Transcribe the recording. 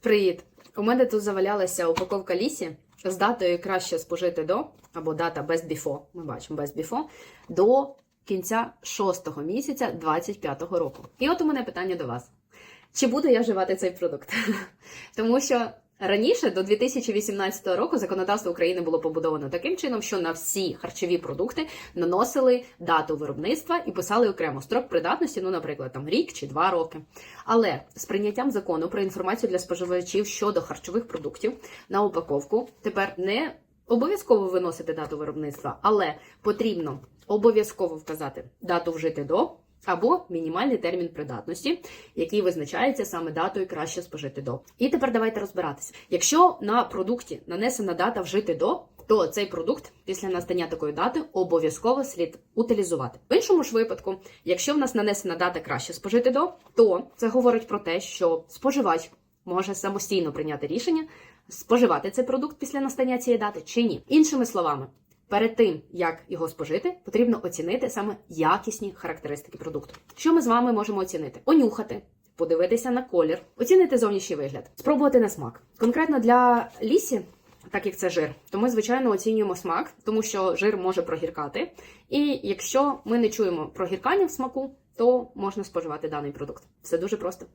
Привіт! У мене тут завалялася упаковка лісі з датою краще спожити до, або дата без before, ми бачимо без before, до кінця шостого місяця 25-го року. І от у мене питання до вас: чи буду я вживати цей продукт? Тому що раніше, до 2018 року, законодавство України було побудовано таким чином, що на всі харчові продукти наносили дату виробництва і писали окремо строк придатності, ну, наприклад, там рік чи два роки. Але з прийняттям закону про інформацію для споживачів щодо харчових продуктів на упаковку тепер не обов'язково виносити дату виробництва, але потрібно обов'язково вказати дату вжити до. Або мінімальний термін придатності, який визначається саме датою краще спожити до. І тепер давайте розбиратися. Якщо на продукті нанесена дата вжити до, то цей продукт після настання такої дати обов'язково слід утилізувати. В іншому ж випадку, якщо в нас нанесена дата краще спожити до, то це говорить про те, що споживач може самостійно прийняти рішення споживати цей продукт після настання цієї дати чи ні. Іншими словами. Перед тим як його спожити, потрібно оцінити саме якісні характеристики продукту. Що ми з вами можемо оцінити? Онюхати, подивитися на колір, оцінити зовнішній вигляд, спробувати на смак. Конкретно для лісі, так як це жир, то ми звичайно оцінюємо смак, тому що жир може прогіркати. І якщо ми не чуємо прогіркання в смаку, то можна споживати даний продукт. Все дуже просто.